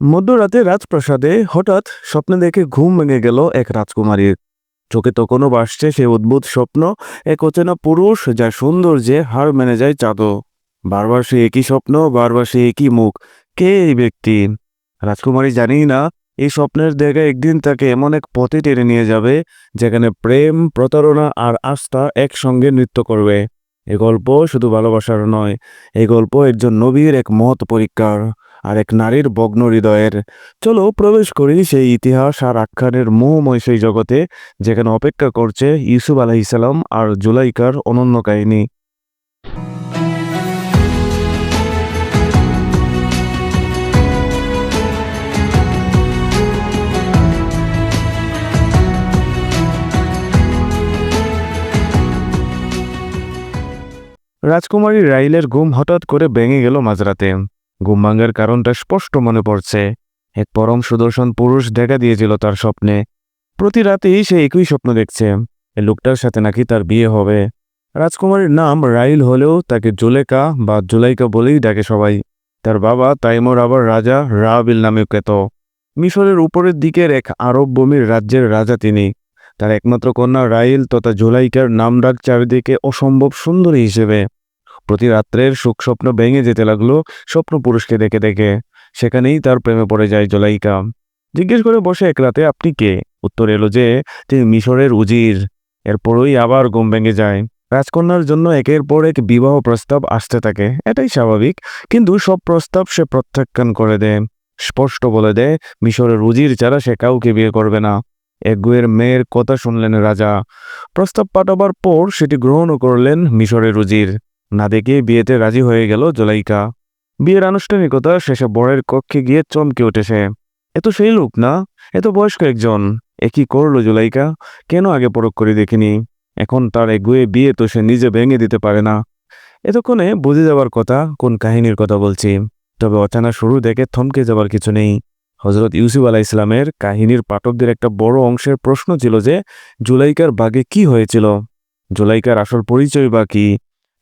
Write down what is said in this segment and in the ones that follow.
মধ্যরাতে রাজপ্রাসাদে হঠাৎ স্বপ্নে দেখে ঘুম ভেঙে গেল এক রাজকুমারীর। চোখে তখনও বাসছে সে অদ্ভুত স্বপ্ন, এক অচেনা পুরুষ যা সৌন্দর্যে হার মেনে যায় চাঁদও। বারবার সে একই স্বপ্ন, বারবার সে একই মুখ। কে এই ব্যক্তি? রাজকুমারী জানি না, এই স্বপ্নের জায়গায় একদিন তাকে এমন এক পথে টেনে নিয়ে যাবে, যেখানে প্রেম, প্রতারণা আর আস্থা একসঙ্গে নৃত্য করবে। এ গল্প শুধু ভালোবাসার নয় এই গল্প একজন নবীর এক মহৎ পরীক্ষার। আর এক নারীর ভগ্ন হৃদয়ের। চলো প্রবেশ করি সেই ইতিহাস আর আখ্যানের মোহময় সেই জগতে, যেখানে অপেক্ষা করছে ইউসুফ আলাহিসাল্লাম আর জুলাইকার অনন্য কাহিনী। রাজকুমারী রাইলের ঘুম হঠাৎ করে ভেঙে গেল মাঝরাতে। ঘুম ভাঙার কারণটা স্পষ্ট মনে পড়ছে। এক পরম সুদর্শন পুরুষ দেখা দিয়েছিল তার স্বপ্নে। প্রতি রাতেই সে একই স্বপ্ন দেখছে। এই লোকটার সাথে নাকি তার বিয়ে হবে। রাজকুমারীর নাম রাইল হলেও তাকে জুলেকা বা জুলাইকা বলেই ডাকে সবাই। তার বাবা তাইমর, আবার রাজা রাবিল নামে খ্যাত। মিশরের উপরের দিকের এক আরব ভূমির রাজ্যের রাজা তিনি। তার একমাত্র কন্যা রাইল তথা জুলাইকার নাম ডাক চারিদিকে অসম্ভব সুন্দরী হিসেবে। প্রতি রাত্রের সুখ স্বপ্ন ভেঙে যেতে লাগল স্বপ্ন পুরুষকে দেখে দেখে। সেখানেই তার প্রেমে পড়ে যায় জলাইকা। জিজ্ঞেস করে বসে এক রাতে, আপনি কে? উত্তর এলো যে, তিনি মিশরের উজির। এরপরই আবার ঘুম ভেঙে যায়। রাজকন্যার জন্য একের পর এক বিবাহ প্রস্তাব আসতে থাকে, এটাই স্বাভাবিক। কিন্তু সব প্রস্তাব সে প্রত্যাখ্যান করে দেয়। স্পষ্ট বলে দেয়, মিশরের উজির ছাড়া সে কাউকে বিয়ে করবে না। একগুয়ের মেয়ের কথা শুনলেন রাজা। প্রস্তাব পাঠাবার পর সেটি গ্রহণও করলেন মিশরের উজির। না দেখে বিয়েতে রাজি হয়ে গেল জলাইকা। বিয়ের আনুষ্ঠানিকতা শেষে বরের কক্ষে গিয়ে চমকে উঠেছে। এ তো সেই লোক না? এত বয়স্ক একজন। এ কি করল জুলাইকা? কেন আগে পরক করে দেখিনি? এখন তার এগুয়ে বিয়ে তো সে নিজে ভেঙে দিতে পারে না। এতক্ষণে বুঝে যাবার কথা, কোন কাহিনীর কথা বলছি। তবে অচানা শুরু দেখে থমকে যাবার কিছু নেই। হজরত ইউসুফ আলাহ ইসলামের কাহিনীর পাঠকদের একটা বড় অংশের প্রশ্ন ছিল যে, জুলাইকার বাগে কি হয়েছিল? জুলাইকার আসল পরিচয় বা কি?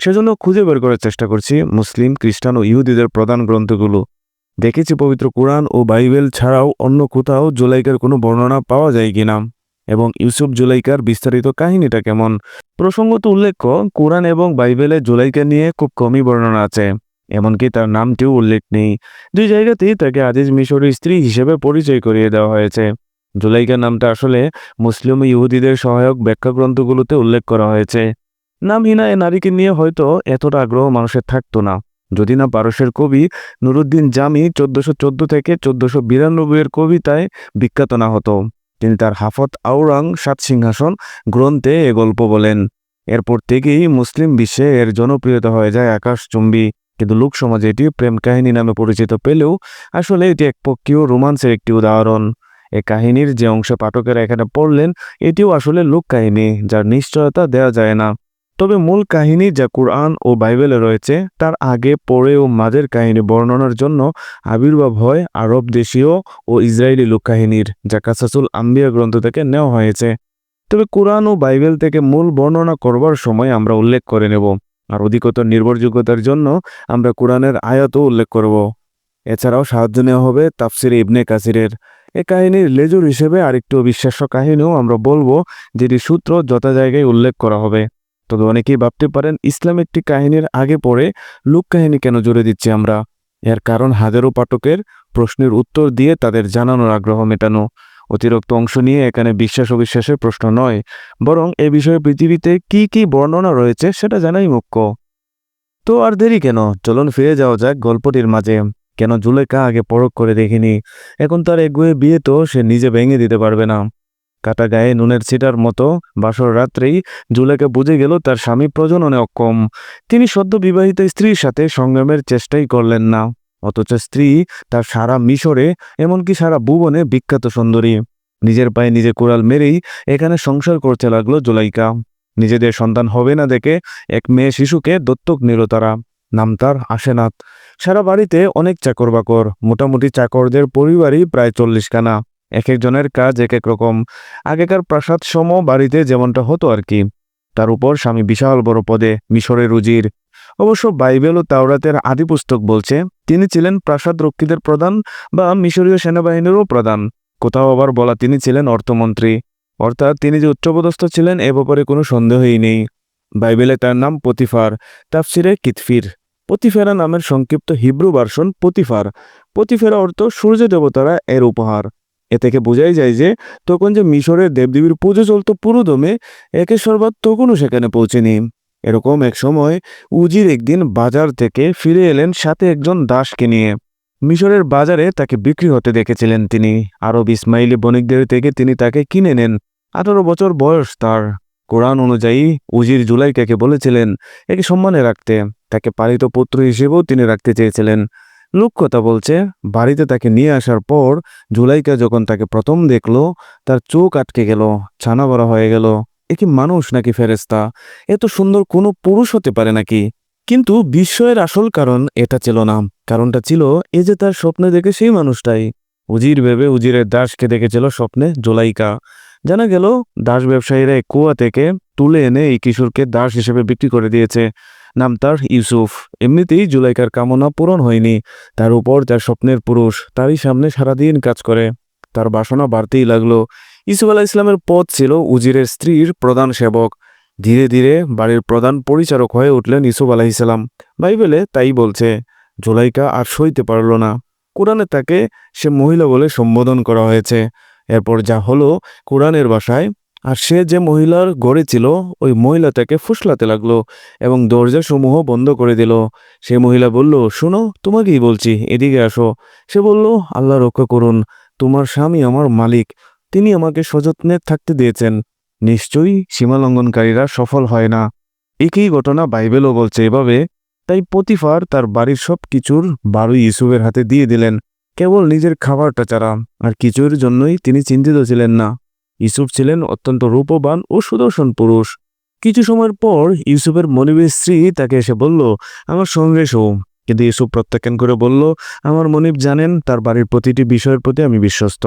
সেজন্য খুঁজে বের করার চেষ্টা করছি মুসলিম, খ্রিস্টান ও ইহুদিদের প্রধান গ্রন্থগুলো। দেখেছি পবিত্র কোরআন ও বাইবেল ছাড়াও অন্য কোথাও জুলাইকার কোনো বর্ণনা পাওয়া যায় কিনা এবং ইউসুফ জুলাইকার বিস্তারিত কাহিনীটা কেমন? প্রসঙ্গত উল্লেখ্য, কোরআন এবং বাইবেলে জুলাইকা নিয়ে খুব কমই বর্ণনা আছে, এমনকি তার নামটিও উল্লেখ নেই। দুই জায়গাতেই তাকে আজিজ মিশরের স্ত্রী হিসেবে পরিচয় করিয়ে দেওয়া হয়েছে। জুলাইকা নামটা আসলে মুসলিম ইহুদিদের সহায়ক ব্যাখ্যা গ্রন্থগুলোতে উল্লেখ করা হয়েছে। নামহীনা এ নারীকে নিয়ে হয়তো এতটা আগ্রহ মানুষের থাকতো না। যদি না পারস্যের কবি নুরুদ্দিন জামি চোদ্দশো চোদ্দ থেকে চোদ্দশো বিরানব্বইয়ের কবিতায় বিখ্যাত না হতো। তিনি তার হাফত আউরাং সাত সিংহাসন গ্রন্থে এ গল্প বলেন, এরপর থেকেই মুসলিম বিশ্বে এর জনপ্রিয়তা হয়ে যায় আকাশচুম্বী। কিন্তু লোকসমাজে এটি প্রেম কাহিনী নামে পরিচিত পেলেও আসলে এটি এক পক্ষীয় রোমান্সের একটি উদাহরণ। এ কাহিনীর যে অংশ পাঠকেরা এখানে পড়লেন, এটিও আসলে লোক কাহিনী, যার নিশ্চয়তা দেওয়া যায় না। তবে মূল কাহিনী যা কুরআন ও বাইবেলে রয়েছে, তার আগে, পরে ও মাঝের কাহিনী বর্ণনার জন্য আবির্ভাব হয় আরব দেশীয় ও ইসরায়েলি লোককাহিনীর, যা কাসাসুল আম্বিয়া গ্রন্থ থেকে নেওয়া হয়েছে। তবে কোরআন ও বাইবেল থেকে মূল বর্ণনা করবার সময় আমরা উল্লেখ করে নেব, আর অধিকতর নির্ভরযোগ্যতার জন্য আমরা কোরআনের আয়াতও উল্লেখ করব। এছাড়াও সাহায্য নেওয়া হবে তাফসির ইবনে কাসিরের। এ কাহিনীর লেজুর হিসেবে আরেকটু অবিশ্বাস্য কাহিনীও আমরা বলব, যেটি সূত্র যথা জায়গায় উল্লেখ করা হবে। তবে অনেকেই ভাবতে পারেন ইসলাম একটি কাহিনীর আগে পড়ে লোক কাহিনী কেন জুড়ে দিচ্ছি আমরা? এর কারণ হাজারো পাঠকের প্রশ্নের উত্তর দিয়ে তাদের জানানোর আগ্রহ মেটানো। অতিরিক্ত অংশ নিয়ে এখানে বিশ্বাস অবিশ্বাসের প্রশ্ন নয়, বরং এ বিষয়ে পৃথিবীতে কি কি বর্ণনা রয়েছে সেটা জানাই মুখ্য। তো আর দেরি কেন? চলুন ফিরে যাওয়া যাক গল্পটির মাঝে। কেন জুলেখা আগে পরখ করে দেখিনি? এখন তার এগুয়ে বিয়ে তো সে নিজে ভেঙে দিতে পারবে না। কাটা গায়ে নুনের ছিটার মতো বাসর রাত্রেই জুলেখা বুঝে গেল তার স্বামী প্রজননে অক্ষম। তিনি সদ্য বিবাহিত স্ত্রীর সাথে সংগ্রামের চেষ্টাই করলেন না। অথচ স্ত্রী তার সারা মিশরে, এমনকি সারা ভুবনে বিখ্যাত সুন্দরী। নিজের পায়ে নিজে কোড়াল মেরেই এখানে সংসার করতে লাগল জুলাইকা। নিজেদের সন্তান হবে না দেখে এক মেয়ে শিশুকে দত্তক নিল তারা। নাম তার আশেনাথ। সারা বাড়িতে অনেক চাকর বাকর মোটামুটি চাকরদের পরিবারই প্রায় চল্লিশ খানা এক একজনের কাজ এক এক রকম। আগেকার প্রাসাদ সম বাড়িতে যেমনটা হতো আর কি তার উপর স্বামী বিশাল বড় পদে মিশরের উজির অবশ্য বাইবেল ও তাওরাতের আদি পুস্তক বলছে, তিনি ছিলেন প্রাসাদ রক্ষীদের প্রধান বা মিশরীয় সেনাবাহিনীরও প্রধান। কোথাও আবার বলা তিনি ছিলেন অর্থমন্ত্রী। অর্থাৎ তিনি যে উচ্চপদস্থ ছিলেন, এ ব্যাপারে কোনো সন্দেহই নেই। বাইবেলে তার নাম পতিফার, তাফসিরে কিতফির। পতিফেরা নামের সংক্ষিপ্ত হিব্রু ভার্সন পতিফার। পতিফেরা অর্থ সূর্য দেবতারা এর উপহার। এ থেকে বোঝাই যায় যে তখন যে মিশরের দেবদেবীর পুজো চলত পুরোদমে একে সর্বাত তখনও সেখানে পৌঁছেনি। এরকম এক সময় উজির একদিন বাজার থেকে ফিরে এলেন সাথে একজন দাসকে নিয়ে। মিশরের বাজারে তাকে বিক্রি হতে দেখেছিলেন তিনি। আরব ইসমাইলি বণিকদের থেকে তিনি তাকে কিনে নেন। আঠারো বছর বয়স তার। কোরআন অনুযায়ী উজির জুলাইকাকে বলেছিলেন, একে সম্মানে রাখতে। তাকে পালিত পুত্র হিসেবেও তিনি রাখতে চেয়েছিলেন। কথা বলছে, বাড়িতে তাকে নিয়ে আসার পর জুলাইকা যখন তাকে প্রথম দেখল, তার চোখ আটকে গেল, ছানা বড় হয়ে গেল। এ কি মানুষ নাকি ফেরেস্তা এত সুন্দর কোনো পুরুষ হতে পারে নাকি? কিন্তু বিস্ময়ের আসল কারণ এটা ছিল না। কারণটা ছিল এ যে তার স্বপ্নে দেখে সেই মানুষটাই। উজির ভেবে উজিরের দাসকে দেখেছিল স্বপ্নে জোলাইকা। জানা গেল, দাস ব্যবসায়ীরা কুয়া থেকে তুলে এনে এই কিশোরকে দাস হিসেবে বিক্রি করে দিয়েছে। নাম তার ইউসুফ। এমনিতেই জুলাইকার কামনা পূরণ হয়নি। তার উপর যার স্বপ্নের পুরুষ, তারই সামনে সারাদিন কাজ করে। তার বাসনা বাড়তেই লাগল। ইসুফ আলাহ ইসলামের পদ ছিল উজিরের স্ত্রীর প্রধান সেবক। ধীরে ধীরে বাড়ির প্রধান পরিচারক হয়ে উঠলেন ইসুফ আলাহ ইসলাম বাইবেলে তাই বলছে, জুলাইকা আর সইতে পারল না। কোরআনে তাকে সে মহিলা বলে সম্বোধন করা হয়েছে। এরপর যা হলো কোরআনের ভাষায় আর সে যে মহিলার গড়ে ছিল, ওই মহিলা তাকে ফুসলাতে লাগল এবং দরজাসমূহ বন্ধ করে দিল। সে মহিলা বলল, শোনো, তোমাকেই বলছি, এদিকে আসো। সে বলল, আল্লাহ রক্ষা করুন, তোমার স্বামী আমার মালিক, তিনি আমাকে সযত্নে থাকতে দিয়েছেন। নিশ্চয়ই সীমালঙ্ঘনকারীরা সফল হয় না। একই ঘটনা বাইবেলও বলছে এভাবে। তাই পতিফার তার বাড়ির সব কিছুর বারুই ইসুফের হাতে দিয়ে দিলেন, কেবল নিজের খাবারটা ছাড়া, আর কিছুর জন্যই তিনি চিন্তিত ছিলেন না। ইউসুফ ছিলেন অত্যন্ত রূপবান ও সুদর্শন পুরুষ। কিছু সময়ের পর ইউসুফের মনিবের স্ত্রী তাকে এসে বলল, আমার সঙ্গে শো কিন্তু ইউসুফ প্রত্যাখ্যান করে বলল, আমার মনিব জানেন, তার বাড়ির প্রতিটি বিষয়ের প্রতি আমি বিশ্বস্ত।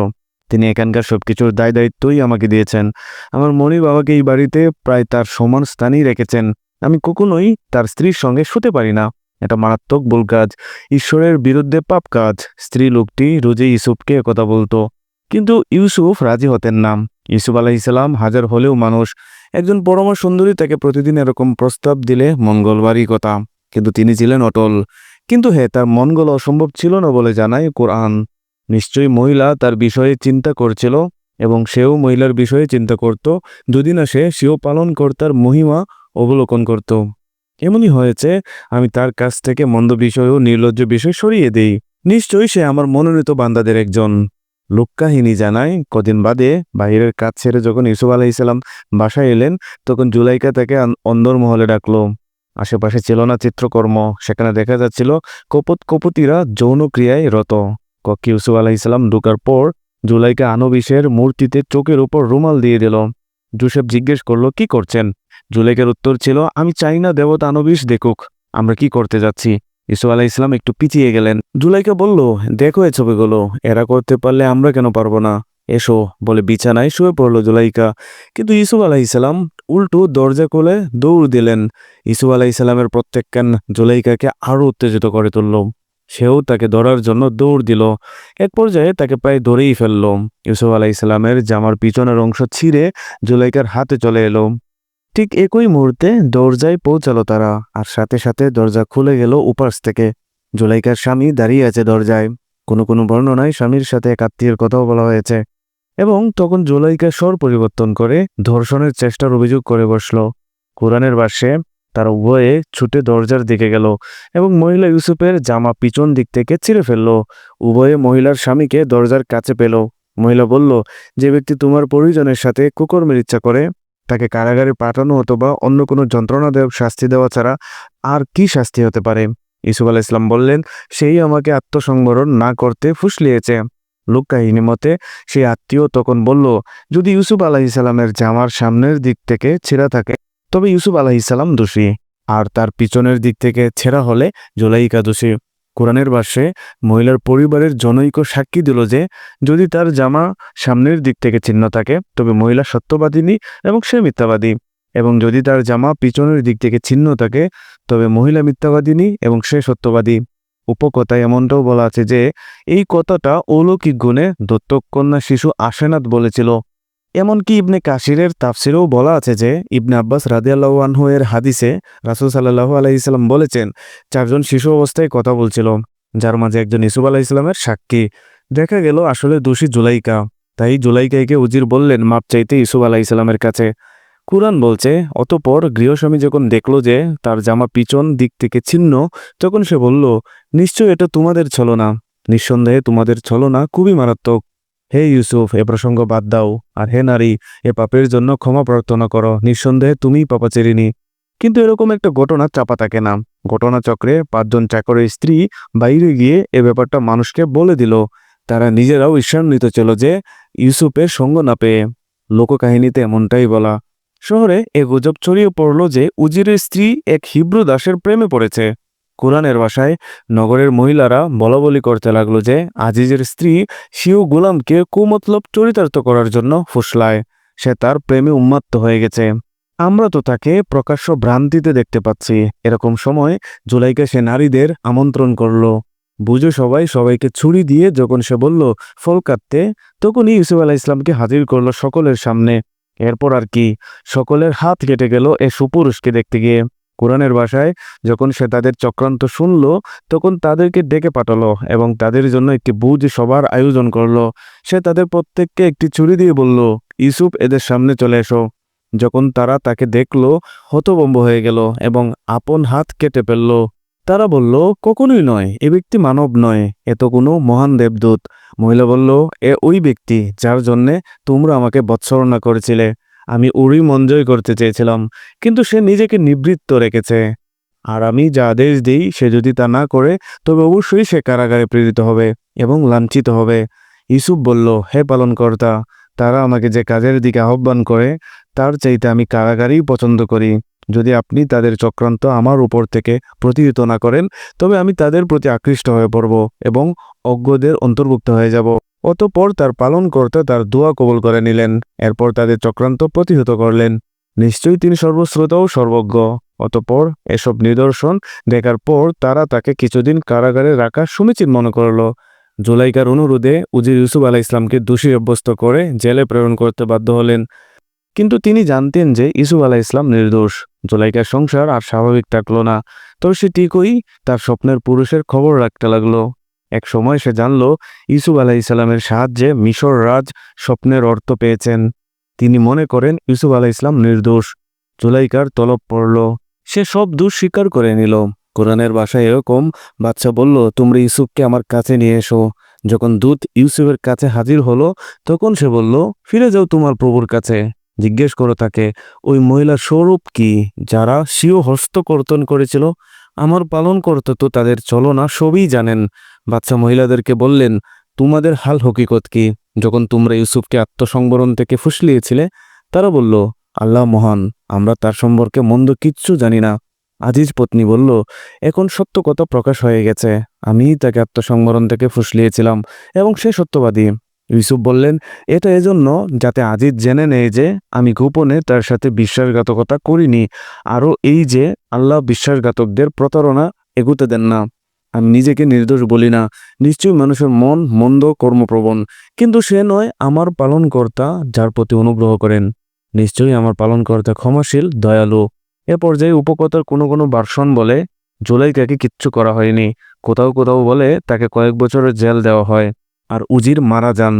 তিনি এখানকার সবকিছুর দায় দায়িত্বই আমাকে দিয়েছেন। আমার মনিব আমাকে এই বাড়িতে প্রায় তার সমান স্থানেই রেখেছেন। আমি কখনোই তার স্ত্রীর সঙ্গে শুতে পারি না। এটা মারাত্মক ভুল কাজ। ঈশ্বরের বিরুদ্ধে পাপ কাজ। স্ত্রী লোকটি রোজই ইউসুফকে কথা বলতো। কিন্তু ইউসুফ রাজি হতেন না। ইউসুফ আলাহিসাল্লাম হাজার হলেও মানুষ একজন পরমা সুন্দরী তাকে প্রতিদিন এরকম প্রস্তাব দিলে মঙ্গলবারই কথা। কিন্তু তিনি ছিলেন অটল। কিন্তু হ্যাঁ তার মঙ্গল অসম্ভব ছিল না বলে জানায় কোরআন। নিশ্চয়ই মহিলা তার বিষয়ে চিন্তা করছিল এবং সেও মহিলার বিষয়ে চিন্তা করত। যদি না সে, সেও পালন কর্তার মহিমা অবলোকন করত। এমনই হয়েছে, আমি তার কাছ থেকে মন্দ বিষয় ও নির্লজ্জ বিষয় সরিয়ে দিই। নিশ্চয়ই সে আমার মনোনীত বান্দাদের একজন। লোককাহিনী জানায়, কদিন বাদে বাহিরের কাজ ছেড়ে যখন ইসুফ আলাইসাল্লাম বাসায় এলেন, তখন জুলাইকা তাকে অন্দরমহলে ডাকলো। আশেপাশে ছিল না চিত্রকর্ম, সেখানে দেখা যাচ্ছিল কপত কপতিরা যৌন ক্রিয়ায় রত। কক্ষে ইউসুফ আলাইসাল্লাম ঢুকার পর জুলাইকা আনবিশের মূর্তিতে চোখের উপর রুমাল দিয়ে দিল। জুসেফ জিজ্ঞেস করল, কি করছেন? জুলাইকার উত্তর ছিল, আমি চাই না দেবতা আনবিস দেখুক, আমরা কি করতে যাচ্ছি? ইসু আলাহ ইসলাম একটু পিছিয়ে গেলেন। জুলাইকা বলল, দেখো এ ছবিগুলো, এরা করতে পারলে আমরা কেন পারব না? এসো বলে বিছানায় শুয়ে পড়ল জুলাইকা। কিন্তু ইসুফ আলাহ ইসলাম উল্টো দরজা খুলে দৌড় দিলেন। ইসুফ আলাহ ইসলামের প্রত্যেকখান জুলাইকাকে আরও উত্তেজিত করে তুলল। সেও তাকে ধরার জন্য দৌড় দিল। এক পর্যায়ে তাকে প্রায় ধরেই ফেলল। ইউসুফ আলাহ ইসলামের জামার পিছনের অংশ ছিঁড়ে জুলাইকার হাতে চলে এলো। ঠিক একই মুহূর্তে দরজায় পৌঁছালো তারা, আর সাথে সাথে দরজা খুলে গেল উপাস থেকে। জুলাইকার স্বামী দাঁড়িয়ে আছে দরজায়। কোনো কোনো বর্ণনায় স্বামীর সাথে এক আত্মীয়ের কথাও বলা হয়েছে। এবং তখন জুলাইকা স্বর পরিবর্তন করে ধর্ষণের চেষ্টার অভিযোগ করে বসল। কোরআনের বাসে তারা উভয়ে ছুটে দরজার দিকে গেল এবং মহিলা ইউসুফের জামা পিছন দিক থেকে ছিঁড়ে ফেলল। উভয়ে মহিলার স্বামীকে দরজার কাছে পেল। মহিলা বলল, যে ব্যক্তি তোমার পরিজনের সাথে কুকর্মের ইচ্ছা করে তাকে কারাগারে পাঠানো অথবা অন্য কোনো যন্ত্রণাদায়ক শাস্তি দেওয়া ছাড়া আর কি শাস্তি হতে পারে? ইসুফ আলাহ ইসলাম বললেন, সেই আমাকে আত্মসংবরণ না করতে ফুসলিয়েছে। লোক কাহিনী মতে, সেই আত্মীয় তখন বলল, যদি ইউসুফ আলাহ ইসলামের জামার সামনের দিক থেকে ছেঁড়া থাকে, তবে ইউসুফ আলাহ ইসলাম দোষী। আর তার পিছনের দিক থেকে ছেঁড়া হলে জোলাইকা দোষী। কোরআনের ভাষ্যে মহিলার পরিবারের জনৈক সাক্ষী দিল যে, যদি তার জামা সামনের দিক থেকে ছিন্ন থাকে, তবে মহিলা সত্যবাদিনী এবং সে মিথ্যাবাদী। এবং যদি তার জামা পিছনের দিক থেকে ছিন্ন থাকে, তবে মহিলা মিথ্যাবাদিনী এবং সে সত্যবাদী। উপকথায় এমনটাও বলা আছে যে, এই কথাটা অলৌকিক গুণে দত্তক কন্যা শিশু আশেনাথ বলেছিল। এমনকি ইবনে কাশিরের তাফসিরেও বলা আছে যে, ইবনে আব্বাস রাদিয়াল্লাহু আনহু এর হাদিসে রাসূল সাল্লাল্লাহু আলাইহি সাল্লাম বলেছেন, চারজন শিশু অবস্থায় কথা বলছিল, যার মাঝে একজন ইসুফ ইসলামের সাক্ষী। দেখা গেল আসলে দোষী জুলাইকা, তাই জুলাইকাইকে উজির বললেন মাপ চাইতে ইসুফ আলাহ ইসলামের কাছে। কুরআন বলছে, অতপর গৃহস্বামী যখন দেখল যে তার জামা পিছন দিক থেকে ছিন্ন, তখন সে বলল, নিশ্চয় এটা তোমাদের ছলনা। নিঃসন্দেহে তোমাদের ছলনা খুবই মারাত্মক। হে ইউসুফ, এ প্রসঙ্গ বাদ দাও। আর হে নারী, এ পাপের জন্য ক্ষমা প্রার্থনা করো। নিঃসন্দেহে তুমিই পাপাচেরিনি কিন্তু এরকম একটা ঘটনা চাপা থাকে না। ঘটনাচক্রে পাঁচজন চাকরের স্ত্রী বাইরে গিয়ে এ ব্যাপারটা মানুষকে বলে দিল। তারা নিজেরাও ঈর্ষান্বিত ছিল যে ইউসুফের সঙ্গ না পেয়ে। লোককাহিনীতে এমনটাই বলা। শহরে এ গুজব ছড়িয়ে পড়ল যে উজিরের স্ত্রী এক হিব্রু দাসের প্রেমে পড়েছে। কোরআনের বাসায় নগরের মহিলারা বলাবলি করতে লাগল যে আজিজের স্ত্রী শিউ গোলামকে কুমতলব চরিতার্থ করার জন্য ফুসলায়। সে তার প্রেমে উন্মাত্ত হয়ে গেছে। আমরা তো তাকে প্রকাশ্য ভ্রান্তিতে দেখতে পাচ্ছি। এরকম সময় জুলাইকে সে নারীদের আমন্ত্রণ করল। বুঝে সবাই সবাইকে ছুরি দিয়ে যখন সে বলল, ফল কাটতে, তখনই ইউসুফ আলাহ ইসলামকে হাজির করল সকলের সামনে। এরপর আর কি, সকলের হাত কেটে গেল এ সুপুরুষকে দেখতে গিয়ে। কোরআনের ভাষায় যখন সে তাদের চক্রান্ত শুনল, তখন তাদেরকে ডেকে পাঠালো এবং তাদের জন্য একটি বুঝ সবার আয়োজন করল। সে তাদের প্রত্যেককে একটি ছুরি দিয়ে বলল, ইউসুফ, এদের সামনে চলে এসো। যখন তারা তাকে দেখল হতবম্ব হয়ে গেল এবং আপন হাত কেটে ফেলল। তারা বলল, কখনোই নয়, এ ব্যক্তি মানব নয়, এ তো কোনো মহান দেবদূত। মহিলা বলল, এ ওই ব্যক্তি যার জন্যে তোমরা আমাকে বৎসরণা করেছিলে। আমি উড়ি মঞ্জয় করতে চেয়েছিলাম, কিন্তু সে নিজেকে নিবৃত্ত রেখেছে। আর আমি যা আদেশ দিই, সে যদি তা না করে, তবে অবশ্যই সে কারাগারে প্রেরিত হবে এবং লাঞ্ছিত হবে। ইসুফ বলল, হে পালনকর্তা, তারা আমাকে যে কাজের দিকে আহ্বান করে, তার চাইতে আমি কারাগারেই পছন্দ করি। যদি আপনি তাদের চক্রান্ত আমার উপর থেকে প্রতিহিত না করেন, তবে আমি তাদের প্রতি আকৃষ্ট হয়ে পড়ব এবং অজ্ঞদের অন্তর্ভুক্ত হয়ে যাব। অতপর তার পালনকর্তা তার দোয়া কবল করে নিলেন, এরপর তাদের চক্রান্ত প্রতিহত করলেন। নিশ্চয়ই তিনি সর্বশ্রোতা ও সর্বজ্ঞ। অতপর এসব নিদর্শন দেখার পর তারা তাকে কিছুদিন কারাগারে রাখা সমীচীন মনে করল। জুলাইকার অনুরোধে উজির ইউসুফ আলাহ ইসলামকে দোষী অভ্যস্ত করে জেলে প্রেরণ করতে বাধ্য হলেন। কিন্তু তিনি জানতেন যে ইসুফ আলাহ ইসলাম নির্দোষ। জুলাইকার সংসার আর স্বাভাবিক থাকল না। তো সে ঠিকই তার স্বপ্নের পুরুষের খবর রাখতে লাগল। এক সময় সে জানল ইসুফ ইসলামের সাহায্যে মিশর রাজ স্বপ্নের অর্থ পেয়েছেন। তিনি মনে করেন ইউসুফ আলাহ ইসলাম নির্দোষ। জুলাইকার তলব পড়ল। সে সব দোষ স্বীকার করে নিল। কোরআনের বাসায় এরকম বাচ্চা বলল, তোমরা ইউসুফকে আমার কাছে নিয়ে এসো। যখন দূত ইউসুফের কাছে হাজির হলো, তখন সে বলল, ফিরে যাও তোমার প্রভুর কাছে। জিজ্ঞেস করো তাকে, ওই মহিলার স্বরূপ কি যারা স্বীয় হস্তকর্তন করেছিল? আমার পালন করতে তো তাদের চলনা সবই জানেন। বাচ্চা মহিলাদেরকে বললেন, তোমাদের হাল হকিকত কি? যখন তোমরা ইউসুফকে আত্মসংবরণ থেকে ফুসলিয়েছিলে, তারা বলল, আল্লাহ মহান, আমরা তার সম্পর্কে মন্দ কিচ্ছু জানি না। আজিজ পত্নী বলল, এখন সত্য কথা প্রকাশ হয়ে গেছে। আমিই তাকে আত্মসংবরণ থেকে ফুসলিয়েছিলাম এবং সে সত্যবাদী। ইউসুফ বললেন, এটা এজন্য যাতে আজিজ জেনে নেয় যে আমি গোপনে তার সাথে বিশ্বাসঘাতকতা করিনি, আরও এই যে আল্লাহ বিশ্বাসঘাতকদের প্রতারণা এগুতে দেন না। আমি নিজেকে নির্দোষ বলি না। নিশ্চয়ই মানুষের মন মন্দ, কর্মপ্রবণ। কিন্তু সে নয়, আমার পালনকর্তা যার প্রতি অনুগ্রহ করেন। নিশ্চয়ই আমার পালনকর্তা ক্ষমাশীল, দয়ালু। এ পর্যায়ে উপকথার কোনো কোনো ভার্সন বলে জুলাইকাকে কিচ্ছু করা হয়নি। কোথাও কোথাও বলে, তাকে কয়েক বছরের জেল দেওয়া হয়। আর উজির মারা যান।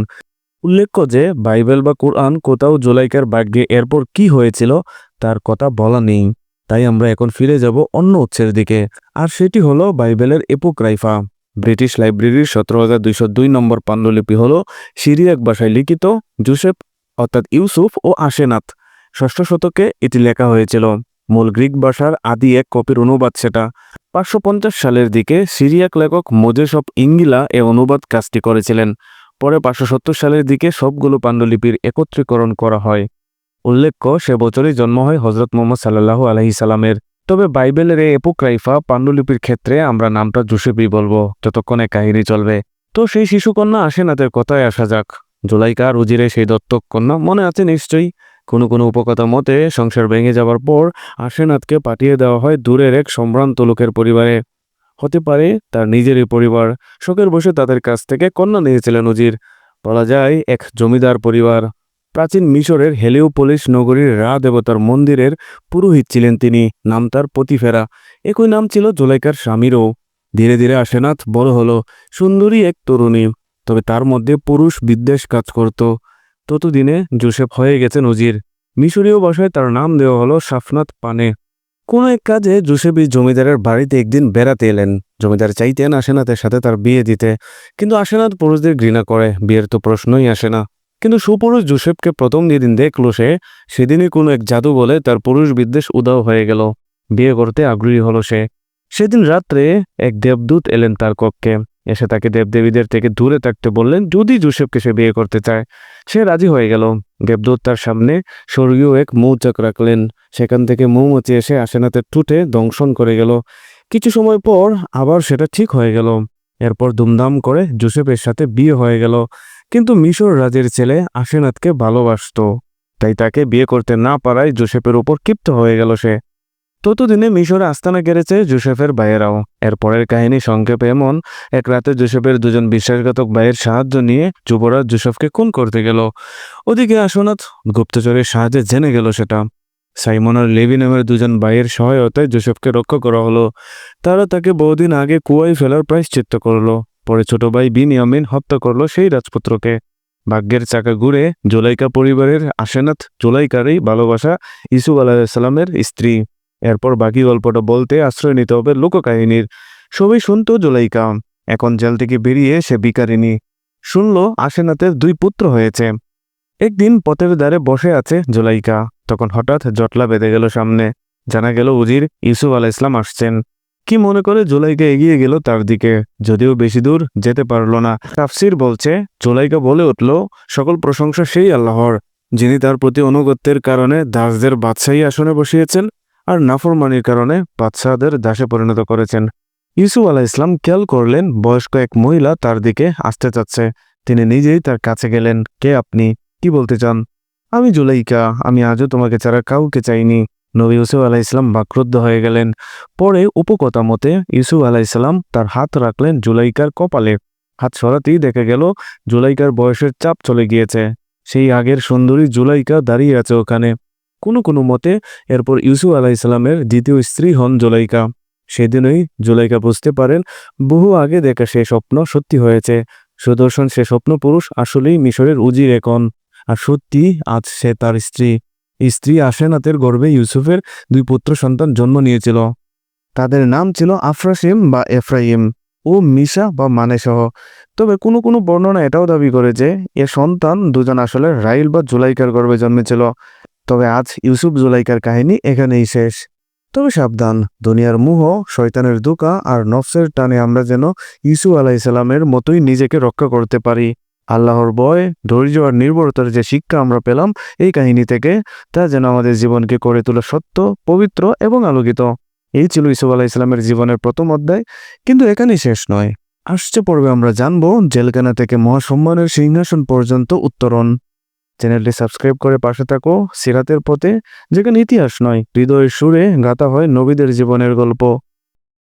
উল্লেখ্য যে, বাইবেল বা কোরআন কোথাও জুলাইকার ভাগ্যে এরপর কি হয়েছিল, তার কথা বলা নেই। তাই আমরা এখন ফিরে যাব অন্য উৎসের দিকে, আর সেটি হলো বাইবেলের এপোক্রাইফা ব্রিটিশ লাইব্রেরির সতেরো হাজার দুইশো দুই নম্বর পাণ্ডুলিপি হল সিরিয়াক ভাষায় লিখিত, জোসেফ, অর্থাৎ ইউসুফ ও আশেনাথ ষষ্ঠ শতকে এটি লেখা হয়েছিল। মূল গ্রিক ভাষার আদি এক কপির অনুবাদ সেটা। পাঁচশো পঞ্চাশ সালের দিকে সিরিয়াক লেখক মোজেস অফ ইঙ্গিলা এ অনুবাদ কাজটি করেছিলেন। পরে পাঁচশো সত্তর সালের দিকে সবগুলো পাণ্ডুলিপির একত্রীকরণ করা হয়। উল্লেখ্য, সে বছরই জন্ম হয় হজরত মোহাম্মদ সাল্লাহু আলহি সালামের। তবে বাইবেলের এই এপোক্রাইফা পাণ্ডুলিপির ক্ষেত্রে আমরা নামটা জোসেফই বলব, যতক্ষণে কাহিনী চলবে। তো সেই শিশুকন্যা আশেনাথের কথায় আসা যাক। জুলাইকা রুজিরে সেই দত্তক কন্যা, মনে আছে নিশ্চয়ই? কোনো কোনো উপকথা মতে সংসার ভেঙে যাওয়ার পর আশেনাথকে পাঠিয়ে দেওয়া হয় দূরের এক সম্ভ্রান্ত লোকের পরিবারে। হতে পারে তার নিজেরই পরিবার। শোকের বসে তাদের কাছ থেকে কন্যা নিয়েছিলেন উজির। বলা যায়, এক জমিদার পরিবার। প্রাচীন মিশরের হেলিওপোলিস নগরীর রা দেবতার মন্দিরের পুরোহিত ছিলেন তিনি। নাম তার পতিফেরা। একই নাম ছিল জোলাইকার স্বামীরও। ধীরে ধীরে আশেনাথ বড় হলো। সুন্দরী এক তরুণী। তবে তার মধ্যে পুরুষ বিদ্বেষ কাজ করত। ততদিনে জোসেফ হয়ে গেছে নজির মিশরীয় ভাষায় তার নাম দেওয়া হলো সাফনাত পানে। কোনো এক কাজে জোসেফ জমিদারের বাড়িতে একদিন বেড়াতে এলেন। জমিদার চাইতেন আশেনাথের সাথে তার বিয়ে দিতে। কিন্তু আশেনাথ পুরুষদের ঘৃণা করে। বিয়ের তো প্রশ্নই আসে না। কিন্তু সুপুরুষ জোসেফকে প্রথম যেদিন দেখল সে, সেদিনই কোনো এক জাদু বলে তার পুরুষ বিদ্বেষ উদাও হয়ে গেল। বিয়ে করতে আগ্রহী হলো সে। সেদিন রাত্রে এক দেবদূত এলেন তার কক্ষে। এসে তাকে দেবদেবীদের থেকে দূরে থাকতে বললেন, যদি জোসেফকে সে বিয়ে করতে চায়, সে রাজি হয়ে গেল। দেবদূত তার সামনে স্বর্গীয় এক মৌচাক রাখলেন। সেখান থেকে মৌমাছি এসে আশেনাথের টুটে দংশন করে গেল। কিছু সময় পর আবার সেটা ঠিক হয়ে গেল। এরপর দুমদাম করে জোসেফের সাথে বিয়ে হয়ে গেল। কিন্তু মিশর রাজের ছেলে আশেনাথকে ভালোবাসতো, তাই তাকে বিয়ে করতে না পারায় জোসেফের উপর ক্ষিপ্ত হয়ে গেল সে। ততদিনে মিশরে আস্তানা কেড়েছে জোসেফের ভাইয়েরাও। এরপরের কাহিনী সংক্ষেপে এমন, এক রাতে জোসেফের দুজন বিশ্বাসঘাতক ভাইয়ের সাহায্য নিয়ে যুবরাজ জোসেফকে খুন করতে গেল। ওদিকে আসনাথ গুপ্তচরের সাহায্যে জেনে গেল সেটা। সাইমন আর লেভি নামের দুজন ভাইয়ের সহায়তায় জোসেফকে রক্ষা করা হলো। তারা তাকে বহুদিন আগে কুয়ায় ফেলার প্রায়শ্চিত্ত করল। পরে ছোট ভাই বিনিয়ামিন হত্যা করল সেই রাজপুত্রকে। ভাগ্যের চাকা ঘুরে জোলাইকা পরিবারের আশেনাথ জোলাইকারই ভালোবাসা ইসুফ আলাহিসাল্লামের স্ত্রী। এরপর বাকি গল্পটা বলতে আশ্রয় নিতে হবে লোককাহিনীর। সবই শুনতো জোলাইকা। এখন জেল থেকে বেরিয়ে সে বিকারিনী শুনল আশেনাথের দুই পুত্র হয়েছে। একদিন পথের দ্বারে বসে আছে জোলাইকা। তখন হঠাৎ জটলা বেঁধে গেল সামনে। জানা গেল উজির ইসুফ আলাহ ইসলাম আসছেন। কি মনে করে জোলাইকা এগিয়ে গেল তার দিকে? যদিও বেশি দূর যেতে পারল না। তাফসির বলছে, জোলাইকা বলে উঠল, সকল প্রশংসা সেই আল্লাহর, যিনি তার প্রতি অনুগত্যের কারণে দাসদের বাদশাহী আসনে বসিয়েছেন আর নাফরমানির কারণে বাদশাহদের দাসে পরিণত করেছেন। ইসুফ আলাহ ইসলাম খেয়াল করলেন, বয়স্ক এক মহিলা তার দিকে আসতে চাচ্ছে। তিনি নিজেই তার কাছে গেলেন, কে আপনি? কি বলতে চান? আমি জুলাইকা, আমি আজও তোমাকে ছাড়া কাউকে চাইনি। নবী ইউসুফ আলাহ ইসলাম বাক্রুদ্ধ হয়ে গেলেন। পরে উপকথা মতে ইউসুফ আলাহ ইসলাম তার হাত রাখলেন জুলাইকার কপালে। হাত সরাতেই দেখা গেল জুলাইকার বয়সের চাপ চলে গিয়েছে। সেই আগের সুন্দরী জুলাইকা দাঁড়িয়ে আছে ওখানে। কোনো কোনো মতে এরপর ইউসুফ আলাহ ইসলামের দ্বিতীয় স্ত্রী হন জুলাইকা। সেদিনই জুলাইকা বুঝতে পারেন বহু আগে দেখা সে স্বপ্ন সত্যি হয়েছে। সুদর্শন সে স্বপ্ন পুরুষ আসলেই মিশরের উজির এখন আর সত্যি আজ সে তার স্ত্রী। স্ত্রী আশেনাতের গর্ভে ইউসুফের দুই পুত্র সন্তান জন্ম নিয়েছিল। তাদের নাম ছিল আফরাসিম বা এফরাইম ও মিশা বা মানেসহ। তবে কোনো কোনো বর্ণনা এটাও দাবি করে যে, এ সন্তান দুজন আসলে রাইল বা জুলাইকার গর্ভে জন্মেছিল। তবে আজ ইউসুফ জুলাইকার কাহিনী এখানেই শেষ। তবে সাবধান, দুনিয়ার মুহ, শয়তানের দুকা আর নফসের টানে আমরা যেন ইসু আলাইসাল্লামের মতোই নিজেকে রক্ষা করতে পারি। আল্লাহর বয় ধৈর্য আর নির্ভরতার যে শিক্ষা আমরা পেলাম এই কাহিনী থেকে, তা যেন আমাদের জীবনকে করে তোলা সত্য, পবিত্র এবং আলোকিত। এই ছিল ইসুফ আলাহ ইসলামের জীবনের প্রথম অধ্যায়, কিন্তু এখানেই শেষ নয়। আসছে পর্বে আমরা জানব জেলখানা থেকে মহাসম্মানের সিংহাসন পর্যন্ত উত্তরণ। চ্যানেলটি সাবস্ক্রাইব করে পাশে থাকো, সিরাতের পথে, যেখানে ইতিহাস নয়, হৃদয়ের সুরে গাথা হয় নবীদের জীবনের গল্প।